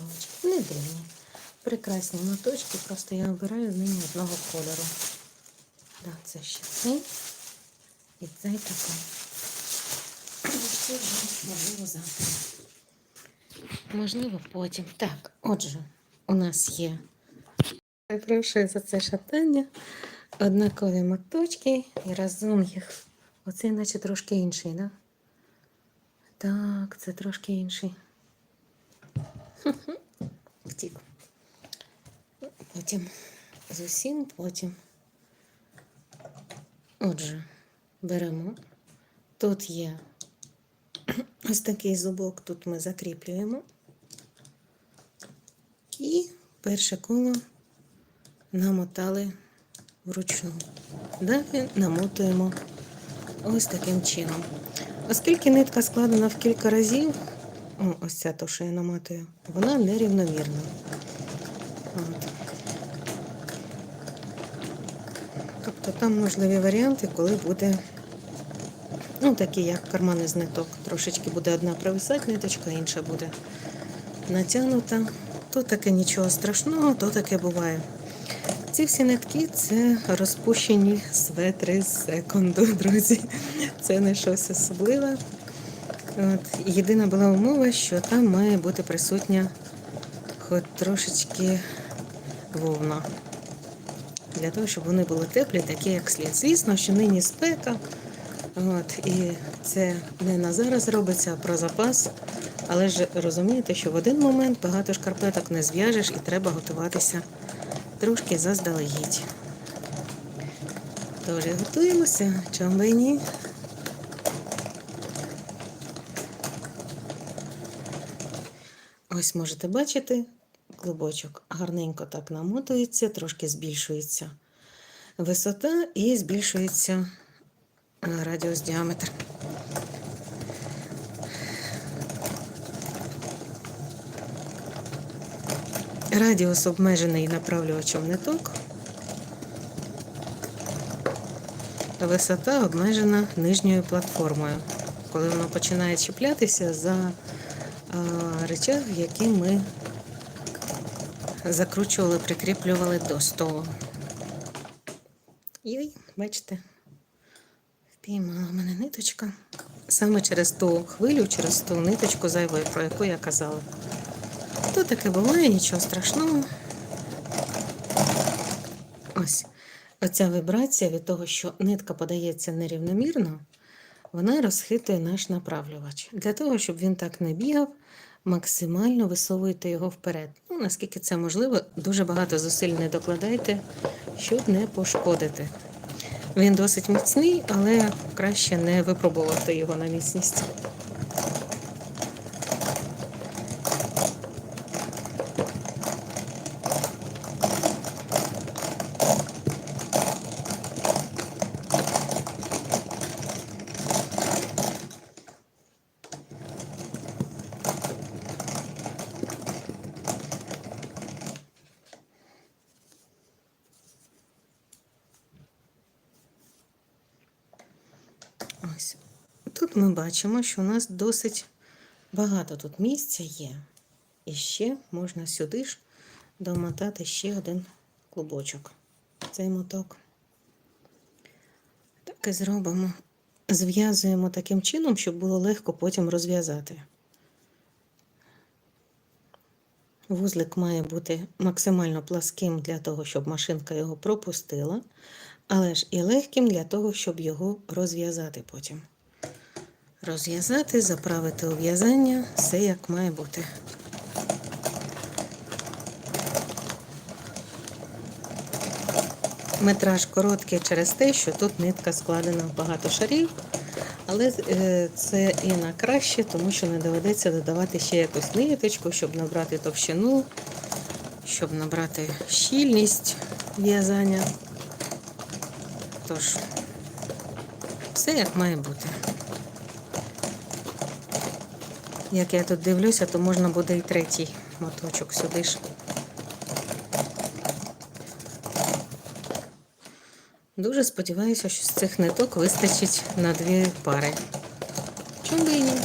моточки. Не дивні. Прекрасні моточки, просто я обираю з ними одного кольору. Так, це ще цей. І цей такий. Це вже можливо завтра. Можливо, потім. Так, отже, у нас є. Перепрошую за це шатання. Однакові моточки і разом їх. Оцей наче трошки інший, да? Так, це трошки інший. Втік. Потім з усім потім. Отже, беремо. Тут є ось такий зубок, тут ми закріплюємо. І перше коло намотали вручну. Далі намотуємо ось таким чином. Оскільки нитка складена в кілька разів, ось ця то, що я наматую, вона нерівномірна. От. Тобто там можливі варіанти, коли буде, ну, такі, як кармани з ниток. Трошечки буде одна провисати ниточка, інша буде натягнута. То таке нічого страшного, то таке буває. Ці всі нитки це розпущені светри з секунду, друзі. Це не щось особливе. От. Єдина була умова, що там має бути присутня хоч трошечки вовна. Для того, щоб вони були теплі, такі як слід. Звісно, що нині спека. От, і це не на зараз робиться, а про запас. Але ж розумієте, що в один момент багато шкарпеток не зв'яжеш і треба готуватися трошки заздалегідь. Тож готуємося, чому ні. Ось можете бачити, клубочок гарненько так намотується, трошки збільшується висота і збільшується е, радіус діаметр. Радіус обмежений направлювачем ниток. Висота обмежена нижньою платформою, коли воно починає чіплятися за речах, які ми закручували, прикріплювали до столу. Йой, бачите, впіймала мене ниточка. Саме через ту хвилю, через ту ниточку зайвою, про яку я казала. То таке буває, нічого страшного. Ось. Оця вібрація від того, що нитка подається нерівномірно, вона розхитує наш направлювач. Для того, щоб він так не бігав, максимально висовуйте його вперед. Ну, наскільки це можливо, дуже багато зусиль не докладайте, щоб не пошкодити. Він досить міцний, але краще не випробувати його на міцність. Ось. Тут ми бачимо, що у нас досить багато тут місця є. І ще можна сюди ж домотати ще один клубочок. Цей моток. Так і зробимо. Зв'язуємо таким чином, щоб було легко потім розв'язати. Вузлик має бути максимально пласким для того, щоб машинка його пропустила, але ж і легким для того, щоб його розв'язати потім. Розв'язати, заправити у в'язання, все як має бути. Метраж короткий через те, що тут нитка складена в багато шарів, але е, це і на краще, тому що не доведеться додавати ще якусь ниточку, щоб набрати товщину, щоб набрати щільність в'язання. Тож, все як має бути. Як я тут дивлюся, то можна буде і третій моточок сюди ж. Дуже сподіваюся, що з цих ниток вистачить на дві пари. Чому і ні?